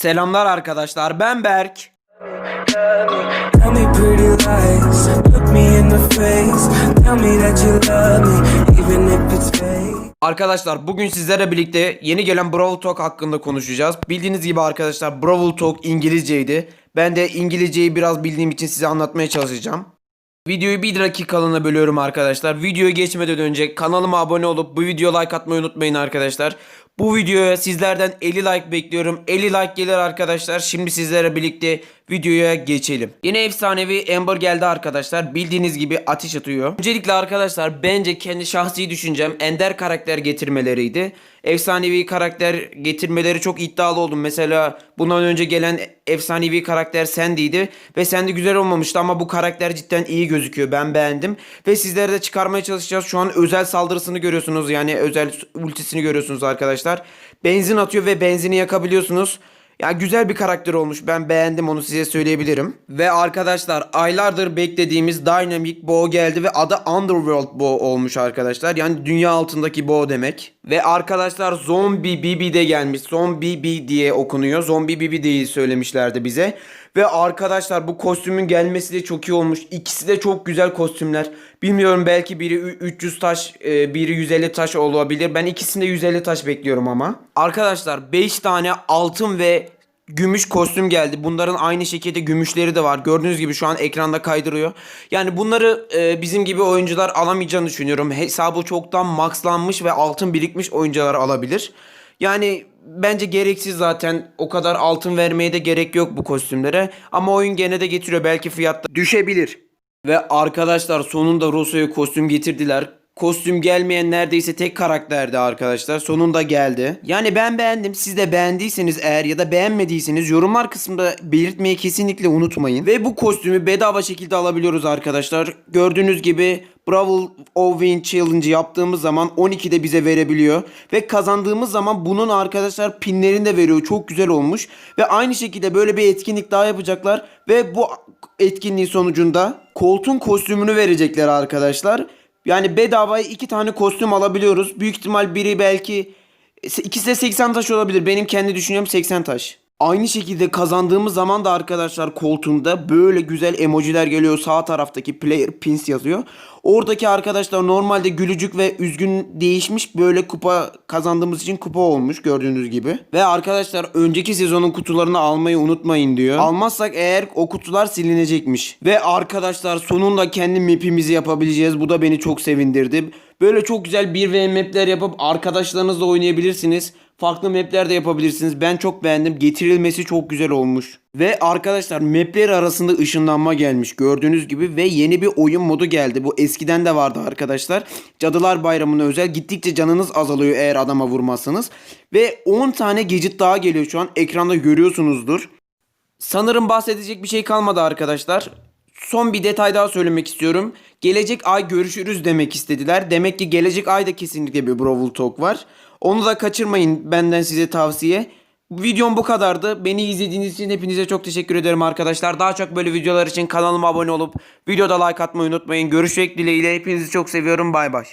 Selamlar arkadaşlar ben Berk. Tell me pretty lies, look me in the face. Tell me that you love me, even if it's fake. Arkadaşlar bugün sizlerle birlikte yeni gelen Brawl Talk hakkında konuşacağız. Bildiğiniz gibi arkadaşlar Brawl Talk İngilizceydi. Ben de İngilizceyi biraz bildiğim için size anlatmaya çalışacağım. Videoyu bir dakikalığına bölüyorum arkadaşlar. Videoya geçmeden önce kanalıma abone olup bu videoya like atmayı unutmayın arkadaşlar. Bu videoya sizlerden 50 like bekliyorum. 50 like gelir arkadaşlar. Şimdi sizlere birlikte videoya geçelim. Yine efsanevi Amber geldi arkadaşlar. Bildiğiniz gibi ateş atıyor. Öncelikle arkadaşlar bence kendi şahsi düşüncem ender karakter getirmeleriydi. Efsanevi karakter getirmeleri çok iddialı oldum. Mesela bundan önce gelen efsanevi karakter Sandy'ydi ve Sandy güzel olmamıştı ama bu karakter cidden iyi gözüküyor. Ben beğendim ve sizlere de çıkarmaya çalışacağız. Şu an özel saldırısını görüyorsunuz. Yani özel ultisini görüyorsunuz arkadaşlar. Benzin atıyor ve benzini yakabiliyorsunuz. Ya güzel bir karakter olmuş. Ben beğendim onu size söyleyebilirim. Ve arkadaşlar aylardır beklediğimiz Dynamic Bo geldi ve adı Underworld Bo olmuş arkadaşlar. Yani dünya altındaki Bo demek. Ve arkadaşlar Zombie BB de gelmiş. Zombie BB diye okunuyor. Zombie BB diye söylemişlerdi bize. Ve arkadaşlar bu kostümün gelmesi de çok iyi olmuş. İkisi de çok güzel kostümler. Bilmiyorum belki biri ü- 300 taş, e, biri 150 taş olabilir. Ben ikisinde 150 taş bekliyorum ama. Arkadaşlar 5 tane altın ve gümüş kostüm geldi. Bunların aynı şekilde gümüşleri de var. Gördüğünüz gibi şu an ekranda kaydırıyor. Yani bunları e, bizim gibi oyuncular alamayacağını düşünüyorum. Hesabı çoktan maxlanmış ve altın birikmiş oyuncular alabilir. Yani bence gereksiz zaten. O kadar altın vermeye de gerek yok bu kostümlere. Ama oyun gene de getiriyor. Belki fiyatta düşebilir. Ve arkadaşlar sonunda Rosso'ya kostüm getirdiler. Kostüm gelmeyen neredeyse tek karakterdi arkadaşlar. Sonunda geldi. Yani ben beğendim. Siz de beğendiyseniz eğer ya da beğenmediyseniz yorumlar kısmında belirtmeyi kesinlikle unutmayın. Ve bu kostümü bedava şekilde alabiliyoruz arkadaşlar. Gördüğünüz gibi Brawl Win Challenge yaptığımız zaman 12'de bize verebiliyor. Ve kazandığımız zaman bunun arkadaşlar pinlerini de veriyor. Çok güzel olmuş. Ve aynı şekilde böyle bir etkinlik daha yapacaklar. Ve bu etkinliğin sonucunda koltuğun kostümünü verecekler arkadaşlar. Yani bedavaya iki tane kostüm alabiliyoruz. Büyük ihtimal biri belki ikisi de 80 taş olabilir. Benim kendi düşüncem 80 taş. Aynı şekilde kazandığımız zaman da arkadaşlar koltuğunda böyle güzel emojiler geliyor. Sağ taraftaki player pins yazıyor. Oradaki arkadaşlar normalde gülücük ve üzgün değişmiş böyle kupa kazandığımız için kupa olmuş gördüğünüz gibi. Ve arkadaşlar önceki sezonun kutularını almayı unutmayın diyor. Almazsak eğer o kutular silinecekmiş. Ve arkadaşlar sonunda kendi map'imizi yapabileceğiz. Bu da beni çok sevindirdi. Böyle çok güzel 1v map'ler yapıp arkadaşlarınızla oynayabilirsiniz. Farklı map'ler de yapabilirsiniz. Ben çok beğendim. Getirilmesi çok güzel olmuş. Ve arkadaşlar map'ler arasında ışınlanma gelmiş gördüğünüz gibi ve yeni bir oyun modu geldi. Bu eskiden de vardı arkadaşlar. Cadılar Bayramı'na özel gittikçe canınız azalıyor eğer adama vurmazsanız. Ve 10 tane gadget daha geliyor şu an ekranda görüyorsunuzdur. Sanırım bahsedecek bir şey kalmadı arkadaşlar. Son bir detay daha söylemek istiyorum. Gelecek ay görüşürüz demek istediler. Demek ki gelecek ayda kesinlikle bir Brawl Talk var. Onu da kaçırmayın benden size tavsiye. Videom bu kadardı. Beni izlediğiniz için hepinize çok teşekkür ederim arkadaşlar. Daha çok böyle videolar için kanalıma abone olup videoda like atmayı unutmayın. Görüşmek dileğiyle. Hepinizi çok seviyorum. Bay bay.